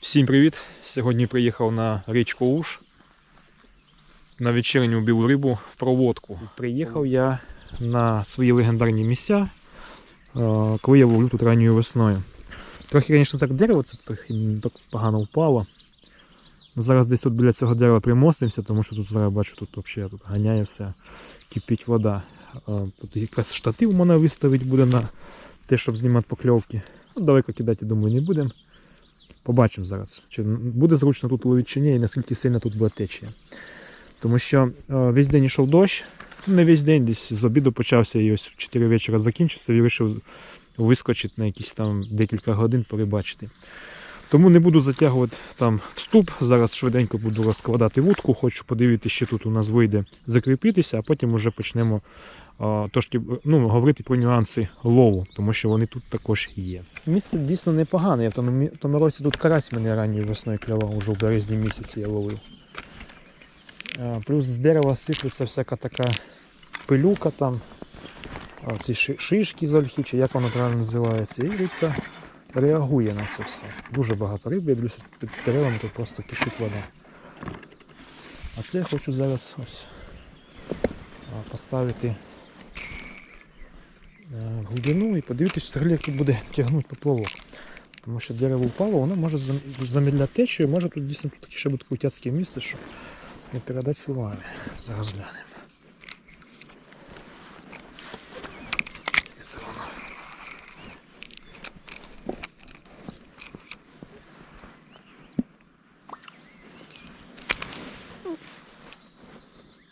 Всім привіт! Сьогодні приїхав на річку Уж на вечірню білу рибу в проводку. Приїхав я на свої легендарні місця, е, коли я ловлю тут ранньою весною. Трохи, звісно, так дерево це трохи так погано впало. Ну, Зараз десь тут біля цього дерева примостимося, тому що тут зараз бачу, тут взагалі тут ганяє все, кипить вода. Е, Тут якраз штатив мене виставити буде на те, щоб знімати покльовки. Ну, далеко кидати, думаю, не будемо. Побачимо зараз, чи буде зручно тут ловити чи ні, і наскільки сильно тут буде течія. Тому що е, весь день йшов дощ, ну, не весь день, десь з обіду почався і ось в 4 вечора закінчився і вирішив вискочити на якісь там декілька годин порибачити. Тому не буду затягувати там вступ. Зараз швиденько буду розкладати вудку, хочу подивитися, що тут у нас вийде закріпитися, а потім вже почнемо трошки ну, говорити про нюанси лову, тому що вони тут також є. Місце дійсно непогане. Я в тому, тому році тут карась мене ранньою весною клював, уже в березні місяці я ловив. Плюс з дерева сиплеться всяка така пилюка там, ці шишки з ольхи, чи як воно правильно називається, і рибка реагує на це все. Дуже багато риби, я дивлюся під деревами тут просто кишить вода. А це я хочу зараз ось поставити глибину і подивитися, взагалі, як тут буде тягнути поплавок. Тому що дерево впало, воно може зам- замедляти течію, може тут дійсно тут ще буде крутяцьке місце, що не передати словами. Зараз глянемо.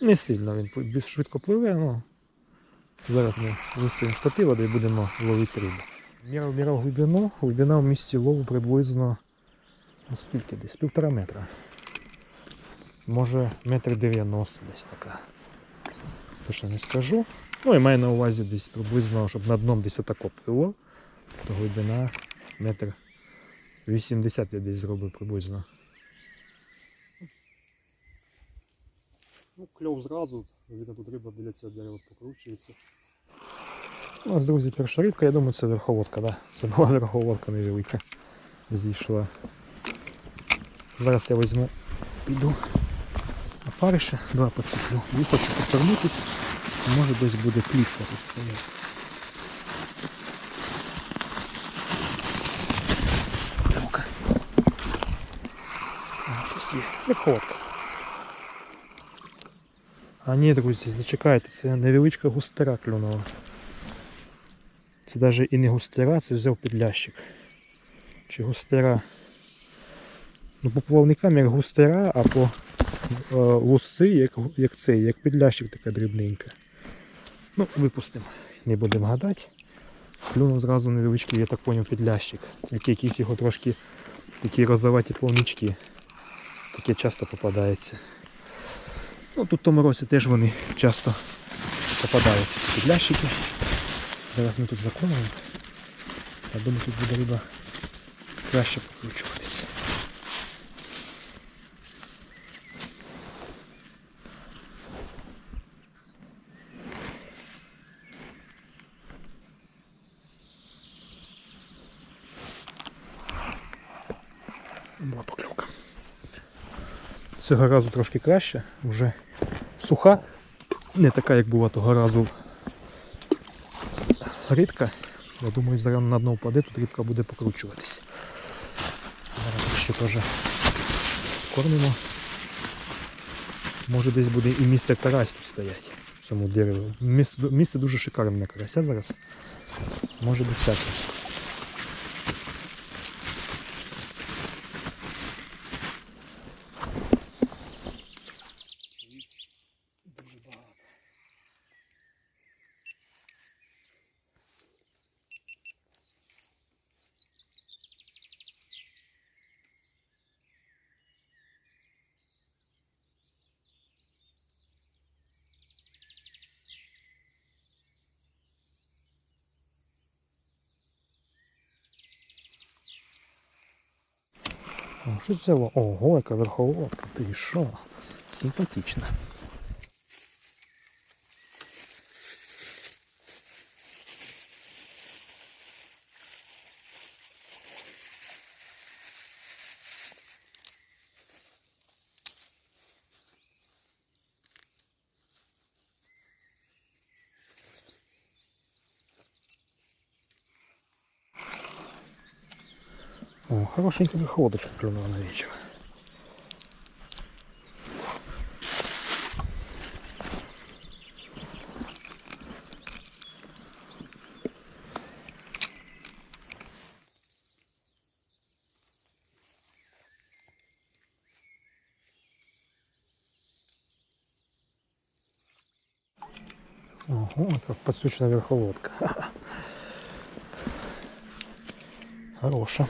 Не сильно він швидко пливе, ну зараз ми виставимо штатива де будемо ловити рибу. Міряв, міряв глибину, глибина в місці лову приблизно ну, скільки десь? Півтора метра. Може метр дев'яносто десь така. Точно не скажу. Ну і маю на увазі десь приблизно, щоб на дном десь отако пило, то глибина метр 80 я десь зробив приблизно. Ну, кльов зразу, видно, тут риба біля цього дерева покручується. У нас, друзі, перша рибка, я думаю, це верховодка, да? Це була верховодка невелика. Зійшла. Зараз я візьму, піду на париша, два поцеплю. І хочу повернутись. Може десь буде плітка тут стояти. Верховодка. А ні, друзі, зачекайте, це невеличка густера клюнула. Це навіть і не густера, це взяв підлящик. Чи густера. Ну, по плавникам як густера, а по е, лусці як, як цей, як підлящик така дрібненька. Ну, випустимо. Не будемо гадати. Клюнув зразу невеличкий, я так поняв, підлящик. Тільки якісь його трошки такі розоваті плавнички. Таке часто попадається. Ну, тут в тому році теж вони часто попадаються ці підлящики. Зараз ми тут законимо. Я думаю, тут буде риба краще покручуватися. Була покльовка. Цього разу трошки краще, вже суха, не така, як була того разу рідка. Я думаю, зараз на дно впаде, тут рідка буде покручуватися. Зараз ще теж кормимо. Може десь буде і місце карась тут стоять в цьому дереві. Місце, місце дуже шикарне карася зараз. Може бути всяке. Що це? Ого, яка верховодка. Ти що? Симпатично. О, хорошенькая выходочка клюнула на вечер. Ого, это подсучная верховодка. Хороша.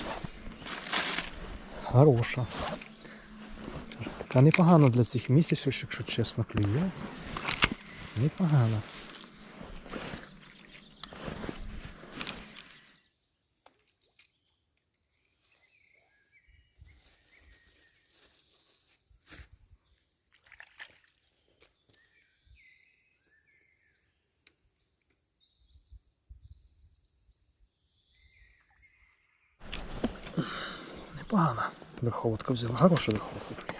Хороша. Така непогана для цих місяців, якщо чесно клює. Непогана. Непогана. Верховодка взяла. Хороша верховодка клює.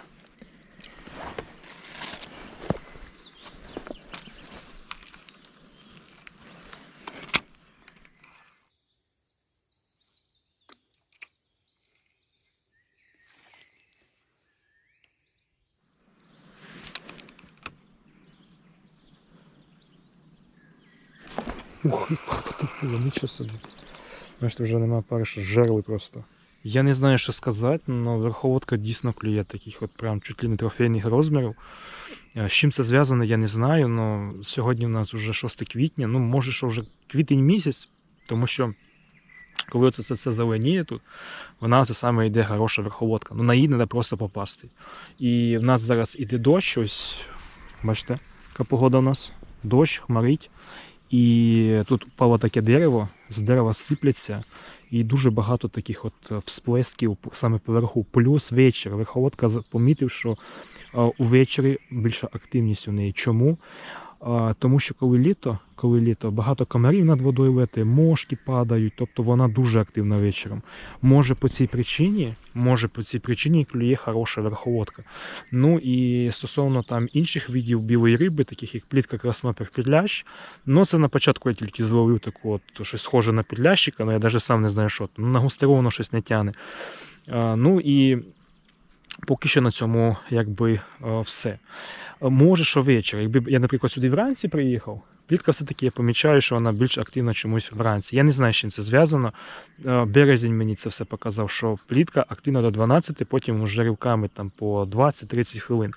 Ух, потопило, нічого собі. Бачите, вже немає пари, що жерли просто. Я не знаю, що сказати, але верховодка дійсно клює таких от прям чуть ли не трофейних розмірів. Е, З чим це зв'язано, я не знаю. але сьогодні у нас вже 6 квітня, ну може, що вже квітень місяць, тому що коли це, все зеленіє тут, вона це саме йде хороша верховодка. Ну на її треба просто попасти. І в нас зараз іде дощ, ось бачите, яка погода у нас. Дощ, хмарить. І тут впало таке дерево, з дерева сипляться, і дуже багато таких от е, всплесків саме поверху. Плюс вечір. Верховодка помітив, що е, увечері більша активність у неї. Чому? Тому що коли літо, коли літо, багато комарів над водою летає, мошки падають, тобто вона дуже активна вечором. Може по цій причині, може по цій причині клює хороша верховодка. Ну і стосовно там інших видів білої риби, таких як плітка, краснопер, підлящ, ну це на початку я тільки зловив таку от щось схоже на підлящика, але я навіть сам не знаю, що. Ну, на густеровано щось не тяне. Ну і поки що на цьому якби е, все. Е, Може, що ввечері. Якби я, наприклад, сюди вранці приїхав, плітка все-таки я помічаю, що вона більш активна чомусь вранці. Я не знаю, з чим це зв'язано. Е, Березень мені це все показав, що плітка активна до 12, потім вже ривками там по 20-30 хвилин.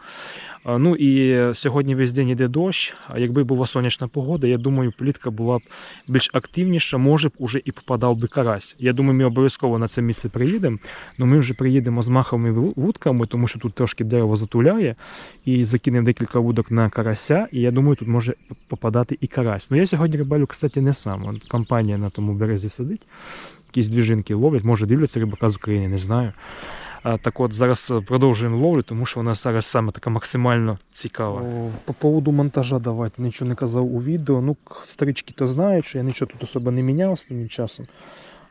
Е, Ну і сьогодні весь день іде дощ, а якби була сонячна погода, я думаю, плітка була б більш активніша, може б уже і попадав би карась. Я думаю, ми обов'язково на це місце приїдемо, але ми вже приїдемо з маховими вудками, тому що тут трошки дерево затуляє, і закинемо декілька вудок на карася, і я думаю, тут може попадати і карась. Ну я сьогодні рибалю, кстати, не сам. От компанія на тому березі сидить, якісь двіжинки ловлять, може дивляться рибака з України, не знаю. А, Так от зараз е, продовжуємо ловлю, тому що вона зараз саме така максимально цікава. По поводу монтажа давайте нічого не казав у відео. Ну, старички то знають, що я нічого тут особо не міняв останнім часом.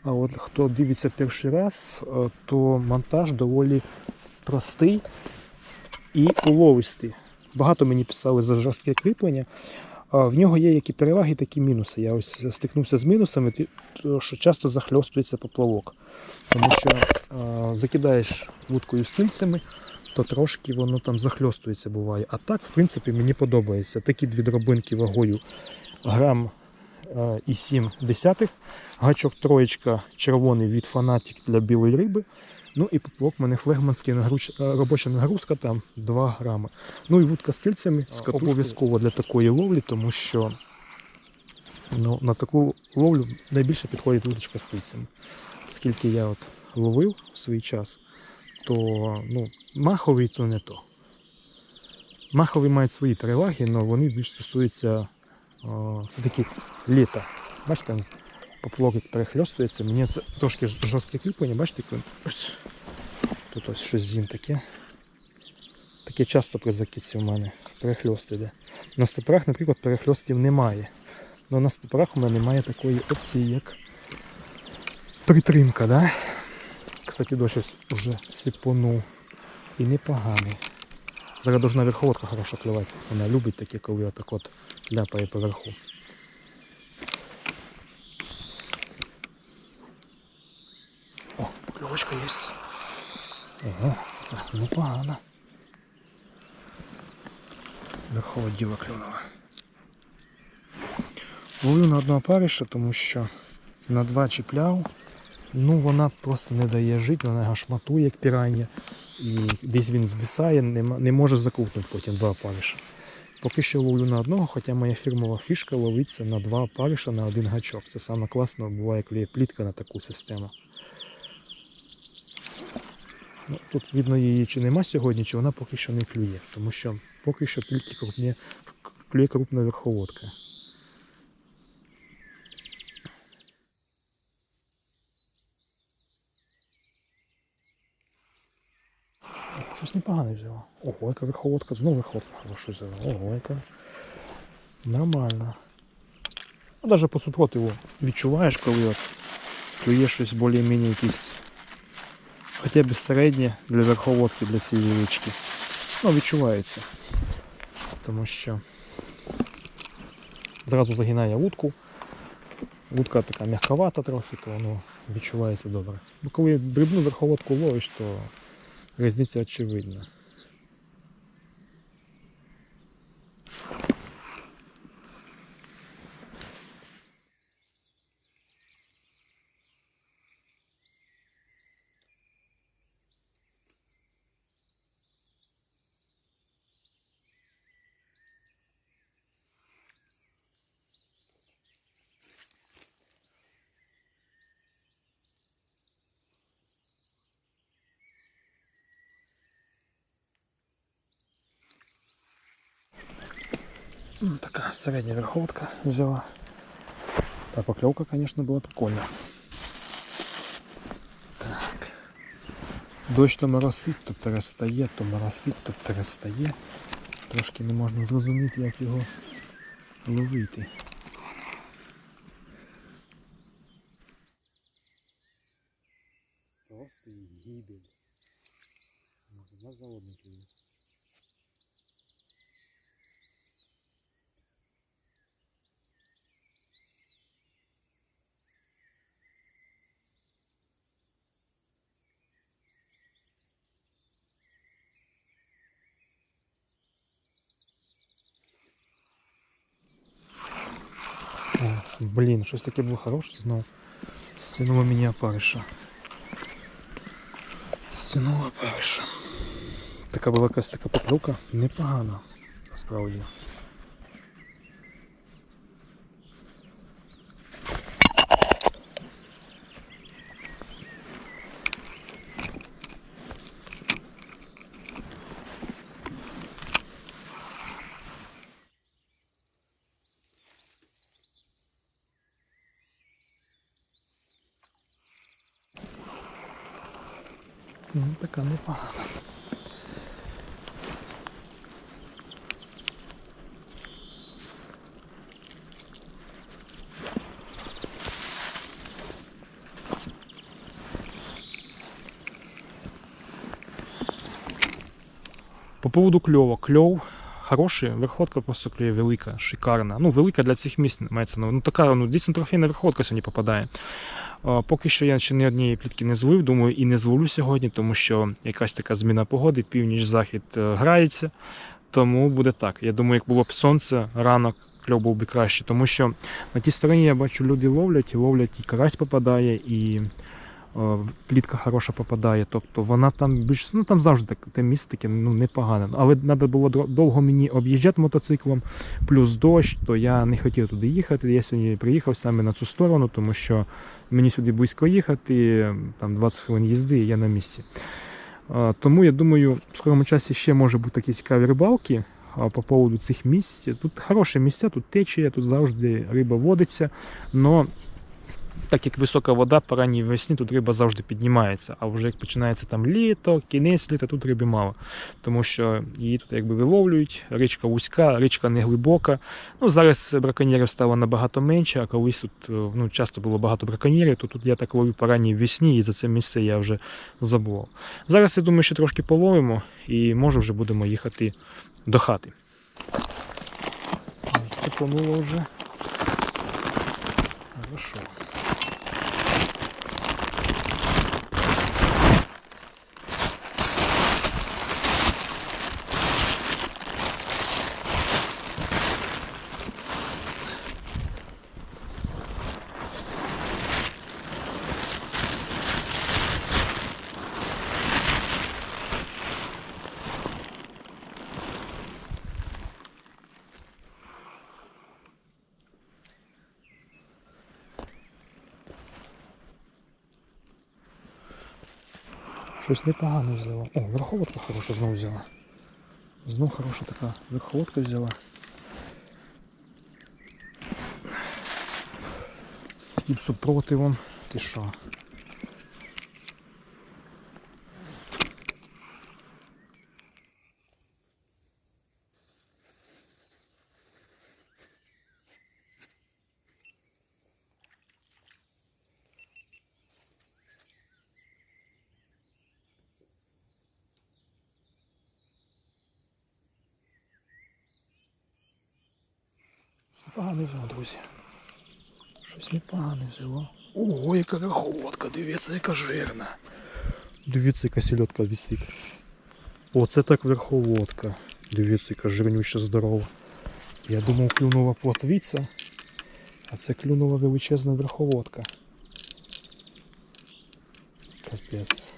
А от хто дивиться перший раз, е, то монтаж доволі простий і уловистий. Багато мені писали за жорстке кріплення. В нього є які переваги, так і мінуси. Я ось стикнувся з мінусами, що часто захльостується поплавок. Тому що закидаєш вудкою з то трошки воно там захльостується буває. А так, в принципі, мені подобається. Такі дві дробинки вагою грам і 7 десятих. Гачок троєчка червоний від фанатік для білої риби. Ну і поплавок в мене флегманський нагруч... е, робоча нагрузка там 2 грами. Ну і вудка з кільцями обов'язково для такої ловлі, тому що ну, на таку ловлю найбільше підходить вудочка з кільцями. Скільки я от ловив в свій час, то ну, маховий то не то. Махові мають свої переваги, але вони більш стосуються о, все-таки літа. Бачите, поплавок як перехльостується. Мені це трошки жорстке кріплення, бачите, як він ось. Тут ось щось зім таке. Таке часто при закидці в мене перехльост іде. На стопорах, наприклад, перехльостів немає. Але на стопорах у мене немає такої опції, як притримка, да? Кстати, дощ ось уже сипонув. І непоганий. Зараз должна верховодка хорошо клювати. Вона любить таке, коли отак от ляпає поверху. Покльовочка є. Ого, непогано. Верхова діла клюнула. Ловлю на одного париша, тому що на два чіпляв. Ну, вона просто не дає жити, вона його шматує, як пірання. І десь він звисає, не, може закрутнути потім два париша. Поки що ловлю на одного, хоча моя фірмова фішка ловиться на два париша на один гачок. Це саме класно буває, коли є плітка на таку систему. Ну, тут видно її чи нема сьогодні, чи вона поки що не клює, тому що поки що тільки крупні, клює крупна верховодка. Щось непогане взяла. Ого, яка верховодка, знову верховодка хорошу взяла. Ого, яка. Нормально. Навіть по супротиву відчуваєш, коли от клює щось більш-менш якісь хоча б середнє для верховодки для цієї річки. Ну, відчувається. Тому що зразу загинає вудку. Вудка така м'яковата трохи, то воно відчувається добре. Бо коли дрібну верховодку ловиш, то різниця очевидна. Ну, такая средняя верховодка взяла. Та поклевка, конечно, была прикольная. Так. Дощ то моросить, то перестає, то моросить, то перестає. Трошки не можна зрозуміти, як його ловити. Просто гибель. На заводник є. О, блін, щось таке було хороше знову. Стянуло мені опариша. Стянуло опариша. Така була якась така поклюка. Непогана, насправді. Ну, така непогана. По поводу кльова. Кльов хороший, верхотка просто клює велика, шикарна. Ну, велика для цих місць мається. Ну, така, ну, дійсно трофейна верхотка сьогодні попадає. Поки що я ще ні однієї плітки не зловив, думаю, і не зловлю сьогодні, тому що якась така зміна погоди, північ-захід е, грається. Тому буде так. Я думаю, як було б сонце, ранок кльов був би краще. Тому що на тій стороні я бачу, люди ловлять, і ловлять, і карась попадає, і плітка хороша попадає. Тобто вона там більш ну там завжди те місце таке ну, непогане. Але треба було довго мені об'їжджати мотоциклом, плюс дощ, то я не хотів туди їхати. Я сьогодні приїхав саме на цю сторону, тому що мені сюди близько їхати, там 20 хвилин їзди, і я на місці. Тому я думаю, в скорому часі ще може бути такі цікаві рибалки по поводу цих місць. Тут хороші місця, тут течія, тут завжди риба водиться. Но так як висока вода по ранній весні, тут риба завжди піднімається. А вже як починається там літо, кінець літа, тут риби мало. Тому що її тут якби виловлюють, річка вузька, річка не глибока. Ну, зараз браконьєрів стало набагато менше, а колись тут е, ну, часто було багато браконьєрів, то тут я так ловив по ранній весні, і за це місце я вже забув. Зараз я думаю, що трошки половимо і може вже будемо їхати до хати. Все помило вже. Хорошо. Щось непогано взяла. О, верховодка хороша знову взяла. Знов хороша така верховодка взяла. З таким супротивом. Ти що? Непогано взяло, друзі. Щось непогане взяло. Ого, яка верховодка, дивіться, яка жирна. Дивіться, яка сільотка висить. Оце так верховодка. Дивіться, яка жирнюща здорова. Я думав, клюнула плотвиця, а це клюнула величезна верховодка. Капець.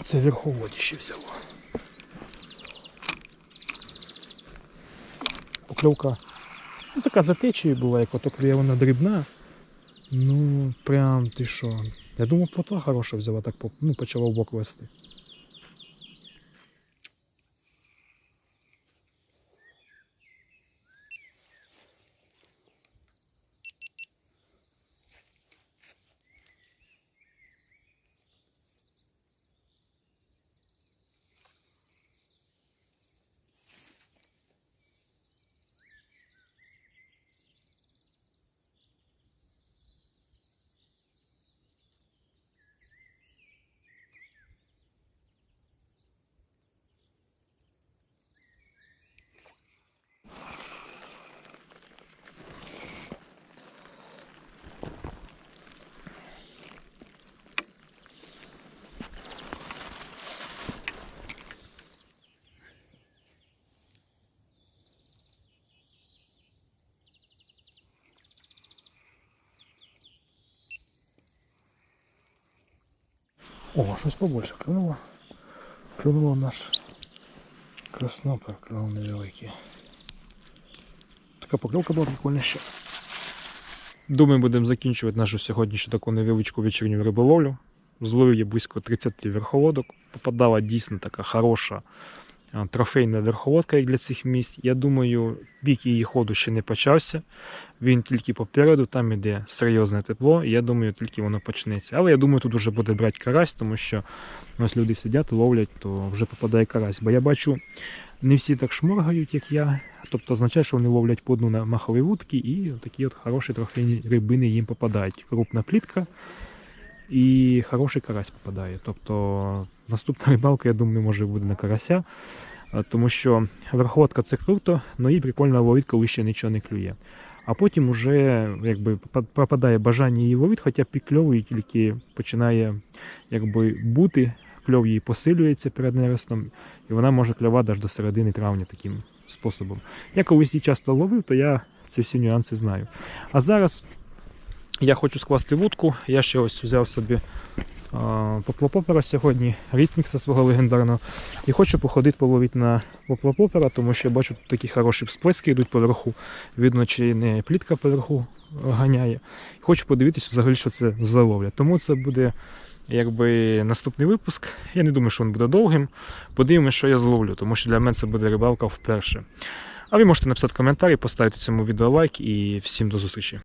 Оце верховодище взяло. Покльовка. Ну, така за була, як ото коли вона дрібна. Ну, прям ти що. Я думав, плотва хороша взяла, так ну, почала в бок вести. О, щось побольше клюнуло. Клюнуло наш краснопер, клюнув невеликий. Така покльовка була прикольна. Думаю, будемо закінчувати нашу сьогоднішню таку невеличку вечірню риболовлю. Зловив я близько 30 верховодок. Попадала дійсно така хороша трофейна верховодка для цих місць. Я думаю, бік її ходу ще не почався. Він тільки попереду, там іде серйозне тепло, і я думаю, тільки воно почнеться. Але я думаю, тут вже буде брати карась, тому що ось люди сидять, ловлять, то вже попадає карась. Бо я бачу, не всі так шморгають, як я. Тобто означає, що вони ловлять по одну на махові вудки і такі от хороші трофейні рибини їм попадають. Крупна плітка і хороший карась попадає. Тобто наступна рибалка, я думаю, може буде на карася. Тому що верховодка це круто, але їй прикольно ловити, коли ще нічого не клює. А потім уже якби пропадає бажання її ловити, хоча пікльов її тільки починає якби бути, кльов її посилюється перед нерестом, і вона може клювати аж до середини травня таким способом. Я колись її часто ловив, то я ці всі нюанси знаю. А зараз я хочу скласти вудку. Я ще ось взяв собі поплопопера сьогодні, ритмікса свого легендарного. І хочу походити половити на поплопопера, тому що я бачу тут такі хороші всплески йдуть поверху. Видно, чи не плітка поверху ганяє. Хочу подивитися взагалі, що це за ловля. Тому це буде якби наступний випуск. Я не думаю, що він буде довгим. Подивимося, що я зловлю, тому що для мене це буде рибалка вперше. А ви можете написати коментарі, поставити цьому відео лайк і всім до зустрічі.